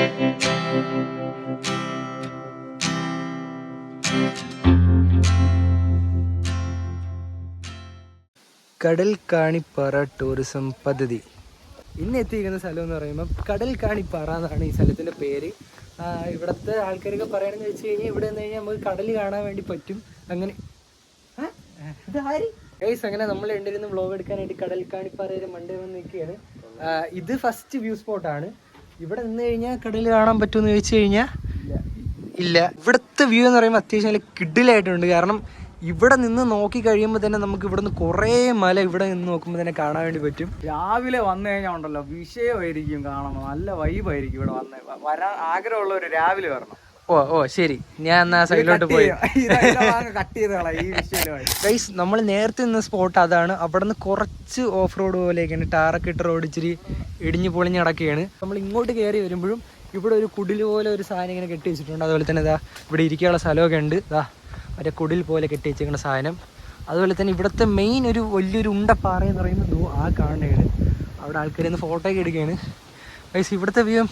കടൽ കാണിപ്പാറ ടൂറിസം പദ്ധതി. ഇന്ന് എത്തിയിരിക്കുന്ന സ്ഥലം എന്ന് പറയുമ്പോൾ കടൽ കാണിപ്പാറ എന്നാണ് ഈ സ്ഥലത്തിന്റെ പേര്. ഇവിടുത്തെ ആൾക്കാരൊക്കെ പറയണമെന്ന് വെച്ച് കഴിഞ്ഞാൽ ഇവിടെ നിന്ന് കഴിഞ്ഞാൽ നമുക്ക് കടൽ കാണാൻ വേണ്ടി പറ്റും. അങ്ങനെ ഗൈസ് അങ്ങനെ നമ്മൾ രണ്ടിരുന്ന് വ്ളോഗ് എടുക്കാനായിട്ട് കടൽ കാണിപ്പാറയിൽ മണ്ടേ വന്ന് നിൽക്കുകയാണ്. ഇത് ഫസ്റ്റ് വ്യൂ സ്പോട്ടാണ് ഇവിടെ നിന്ന് കഴിഞ്ഞാൽ കടൽ കാണാൻ പറ്റുമെന്ന് ചോദിച്ചു കഴിഞ്ഞാൽ ഇല്ല. ഇവിടുത്തെ വ്യൂ എന്ന് പറയുമ്പോൾ അത്യാവശ്യം നല്ല കിഡിലായിട്ടുണ്ട് കാരണം ഇവിടെ നിന്ന് നോക്കി കഴിയുമ്പോൾ തന്നെ നമുക്ക് ഇവിടെ നിന്ന് കുറേ മല ഇവിടെ നിന്ന് നോക്കുമ്പോൾ തന്നെ കാണാൻ വേണ്ടി പറ്റും. രാവിലെ വന്നു കഴിഞ്ഞാൽ ഉണ്ടല്ലോ വിഷയമായിരിക്കും കാണണം നല്ല വൈബായിരിക്കും ഇവിടെ വന്ന്. വരാൻ ആഗ്രഹമുള്ളവർ രാവിലെ വരണം. ഓ ഓ ശരി. ഞാൻ എന്നാ സൈഡിലോട്ട് പോയി. ഗൈസ് നമ്മൾ നേരത്തെ നിന്ന സ്പോട്ട് അതാണ്. അവിടെ നിന്ന് കുറച്ച് ഓഫ് റോഡ് പോലെയൊക്കെയാണ്. ടാറൊക്കെ ഇട്ട റോഡ് ഇച്ചിരി ഇടിഞ്ഞു പൊളിഞ്ഞ് കിടക്കുകയാണ് നമ്മൾ ഇങ്ങോട്ട് കയറി വരുമ്പോഴും ഇവിടെ ഒരു കുടിൽ പോലെ ഒരു സാധനം ഇങ്ങനെ കെട്ടി വെച്ചിട്ടുണ്ട്. അതുപോലെ തന്നെ ഇതാ ഇവിടെ ഇരിക്കാനുള്ള സ്ഥലമൊക്കെ ഉണ്ട്. ഇതാ മറ്റേ കുടിൽ പോലെ കെട്ടി വെച്ചിരിക്കുന്ന സാധനം. അതുപോലെ തന്നെ ഇവിടുത്തെ മെയിൻ ഒരു വലിയൊരു ഉണ്ടപ്പാറ എന്ന് പറയുന്നത് ആ കാണുകയാണ് അവിടെ ആൾക്കാർ ഫോട്ടോ ഒക്കെ എടുക്കുകയാണ്. ഗൈസ് ഇവിടുത്തെ വ്യൂ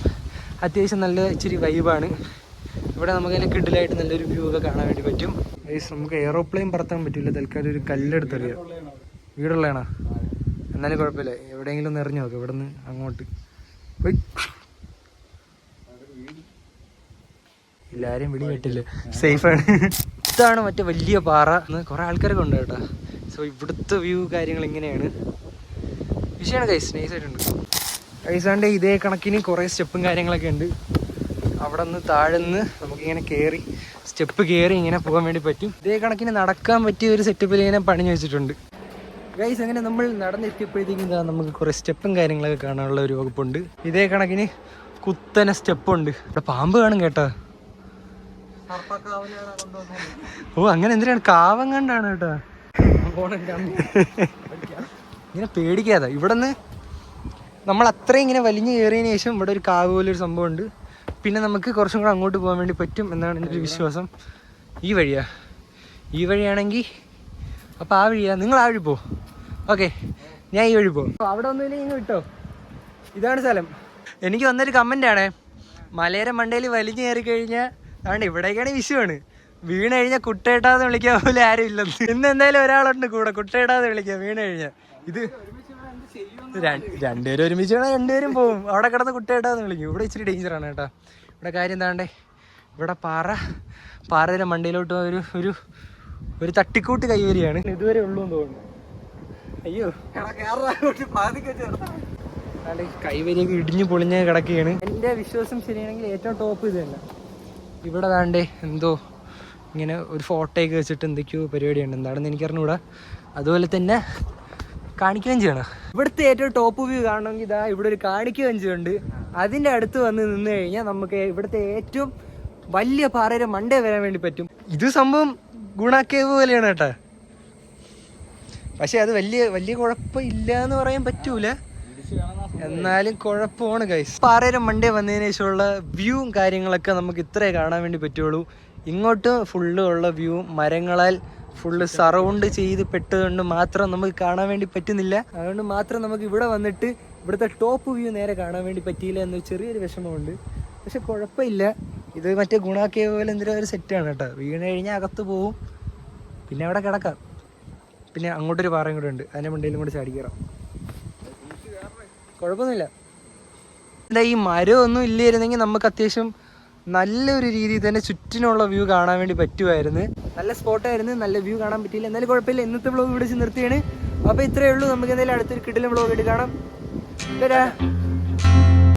അത്യാവശ്യം നല്ല ഇച്ചിരി വൈബാണ് ഇവിടെ നമുക്ക് അതിൽ കിഡിലായിട്ട് നല്ലൊരു വ്യൂ ഒക്കെ കാണാൻ വേണ്ടി പറ്റും. നമുക്ക് എയറോപ്ലെയിൻ പറത്താൻ പറ്റില്ല. തൽക്കാലം ഒരു കല്ലെടുത്തറിയാം. വീടുള്ളതാണോ? എന്നാലും കുഴപ്പമില്ല. എവിടെയെങ്കിലും ഒന്ന് എറിഞ്ഞു നോക്കാം. ഇവിടെ നിന്ന് അങ്ങോട്ട് ആരെയും വിളി കേട്ടില്ല? സേഫാണ് ഇതാണ് മറ്റേ വലിയ പാറ. എന്ന് കുറേ ആൾക്കാരൊക്കെ ഉണ്ട് കേട്ടോ. സോ ഇവിടുത്തെ വ്യൂ കാര്യങ്ങൾ ഇങ്ങനെയാണ്. വിഷയമാണ് ഗൈസ് നൈസായിട്ടുണ്ട് ഗൈസാണ്ട് ഇതേ കണക്കിന് കുറേ സ്റ്റെപ്പും കാര്യങ്ങളൊക്കെ ഉണ്ട്. അവിടെ നിന്ന് താഴെ നിന്ന് നമുക്കിങ്ങനെ കയറി സ്റ്റെപ്പ് കയറി ഇങ്ങനെ പോകാൻ വേണ്ടി പറ്റും. ഇതേ കണക്കിന് നടക്കാൻ പറ്റിയ ഒരു സെറ്റപ്പിൽ ഇങ്ങനെ പണിഞ്ഞു വെച്ചിട്ടുണ്ട്. ഗൈസ് അങ്ങനെ നമ്മൾ നടന്നെത്തിയപ്പോഴത്തേക്കും നമുക്ക് കുറേ സ്റ്റെപ്പും കാര്യങ്ങളൊക്കെ കാണാനുള്ള ഒരു വകുപ്പുണ്ട്. ഇതേ കണക്കിന് കുത്തനെ സ്റ്റെപ്പുണ്ട് ഇവിടെ പാമ്പ് കാണും കേട്ടോ. ഓ അങ്ങനെ എന്തിനാണ്? കാവം കണ്ടാണ് കേട്ടോ. ഇങ്ങനെ പേടിക്കാതെ. ഇവിടെ നിന്ന് നമ്മൾ അത്രയും ഇങ്ങനെ വലിഞ്ഞു കയറിയതിന് ശേഷം ഇവിടെ ഒരു കാവ് പോലെ ഒരു സംഭവം ഉണ്ട് പിന്നെ നമുക്ക് കുറച്ചും കൂടെ അങ്ങോട്ട് പോകാൻ വേണ്ടി പറ്റും എന്നാണ് എന്റെ ഒരു വിശ്വാസം. ഈ വഴിയാ. ഈ വഴിയാണെങ്കിൽ അപ്പോൾ ആ വഴിയാ. നിങ്ങൾ ആ വഴി പോ. ഓക്കെ. ഞാൻ ഈ വഴി പോകും അവിടെ ഒന്നുമില്ലെങ്കിൽ ഇങ്ങ് വിട്ടോ. ഇതാണ് സ്ഥലം. എനിക്ക് വന്നൊരു കമന്റ് ആണേ. മലയുടെ മണ്ടയിൽ വലിഞ്ഞു കയറി കഴിഞ്ഞാൽ അതുകൊണ്ട് ഇവിടേക്കാണ് വിഷുവാണ്. വീണ് കഴിഞ്ഞാൽ കുട്ടേട്ടാന്ന് വിളിക്കാൻ പോലും ആരും ഇല്ലെന്ന് ഇന്ന് എന്തായാലും ഒരാളുണ്ട് കൂടെ കുട്ടയിടാതെ വിളിക്കാം വീണ് കഴിഞ്ഞാൽ ഇത് രണ്ട് രണ്ടുപേരും ഒരുമിച്ച് വേണം രണ്ടുപേരും പോവും. അവിടെ കിടന്ന് കുട്ടേട്ടാന്ന് വിളിക്കും. ഇവിടെ ഇച്ചിരി ഡേഞ്ചർ ആണ് കേട്ടോ. ഇവിടെ കാര്യം എന്താണ്ടേ? ഇവിടെ പാറ പാറയുടെ മണ്ടയിലോട്ട് ഒരു ഒരു ഒരു തട്ടിക്കൂട്ട് കൈവരിയാണ്. ഇതുവരെ ഉള്ളൂ എന്ന് തോന്നുന്നു. അയ്യോ. കൈവരിയൊക്കെ ഇടിഞ്ഞു പൊളിഞ്ഞ് കിടക്കുകയാണ്. എന്റെ വിശ്വാസം ശരിയാണെങ്കിൽ ഏറ്റവും ടോപ്പ് ഇത് തന്നെ. ഇവിടെ വേണ്ടേ എന്തോ ഇങ്ങനെ ഒരു ഫോട്ടോയൊക്കെ വെച്ചിട്ട് എന്തൊക്കെയോ പരിപാടിയുണ്ട്. എന്താണെന്ന് എനിക്കറിഞ്ഞൂടാ. അതുപോലെ തന്നെ കാണിക്കുകയും ചെയ്യണം. ഇവിടുത്തെ ഏറ്റവും ടോപ്പ് വ്യൂ കാണണമെങ്കിൽ ഇതാ ഇവിടെ ഒരു കാണിക്കുകയും ചെയ്യുന്നുണ്ട് അതിന്റെ അടുത്ത് വന്ന് നിന്ന് കഴിഞ്ഞാൽ നമുക്ക് ഇവിടുത്തെ ഏറ്റവും വലിയ പാറയുടെ മണ്ടേ വരാൻ വേണ്ടി പറ്റും. ഇത് സംഭവം ഗുണാക്കേവ് പോലെയാണ് കേട്ടോ. പക്ഷെ അത് വലിയ വലിയ കുഴപ്പമില്ല എന്ന് പറയാൻ പറ്റൂല. എന്നാലും കുഴപ്പമാണ് ഗൈസ് പാറയുടെ മണ്ടേ വന്നതിന് ശേഷമുള്ള വ്യൂവും കാര്യങ്ങളൊക്കെ നമുക്ക് ഇത്രേ കാണാൻ വേണ്ടി പറ്റുള്ളൂ. ഇങ്ങോട്ട് ഫുള്ള് ഉള്ള വ്യൂ മരങ്ങളാൽ ഫുള്ള് സറൗണ്ട് ചെയ്ത് പെട്ടതുകൊണ്ട് മാത്രം നമുക്ക് കാണാൻ വേണ്ടി പറ്റുന്നില്ല. അതുകൊണ്ട് മാത്രം നമുക്ക് ഇവിടെ വന്നിട്ട് ഇവിടുത്തെ ടോപ്പ് വ്യൂ നേരെ കാണാൻ വേണ്ടി പറ്റിയില്ല എന്നൊരു ചെറിയൊരു വിഷമമുണ്ട്. പക്ഷെ കുഴപ്പമില്ല. ഇത് മറ്റേ ഗുണാക്കിയ പോലെ എന്തെങ്കിലും ഒരു സെറ്റാണ് കേട്ടോ. വീണ് കഴിഞ്ഞാൽ അകത്ത് പോവും. പിന്നെ അവിടെ കിടക്കാം. പിന്നെ അങ്ങോട്ടൊരു പാറയും കൂടെ ഉണ്ട്. അതിന്റെ മണ്ടയിലും കൂടെ ചാടിക്കറാം കുഴപ്പമൊന്നുമില്ല. എന്താ ഈ മരമൊന്നും ഇല്ലായിരുന്നെങ്കിൽ നമുക്ക് അത്യാവശ്യം നല്ലൊരു രീതിയിൽ തന്നെ ചുറ്റിനുള്ള വ്യൂ കാണാൻ വേണ്ടി പറ്റുമായിരുന്നു. നല്ല സ്പോട്ടായിരുന്നു നല്ല വ്യൂ കാണാൻ പറ്റിയില്ല. എന്നാലും കുഴപ്പമില്ല. ഇന്നത്തെ വ്ളോഗ് ഇവിടെ നിർത്തിയാണ്. അപ്പോൾ ഇത്രയേ ഉള്ളൂ. നമുക്ക് എന്തായാലും അടുത്തൊരു കിടിലും വ്ളോഗ് എടുക്കണം കാണാം.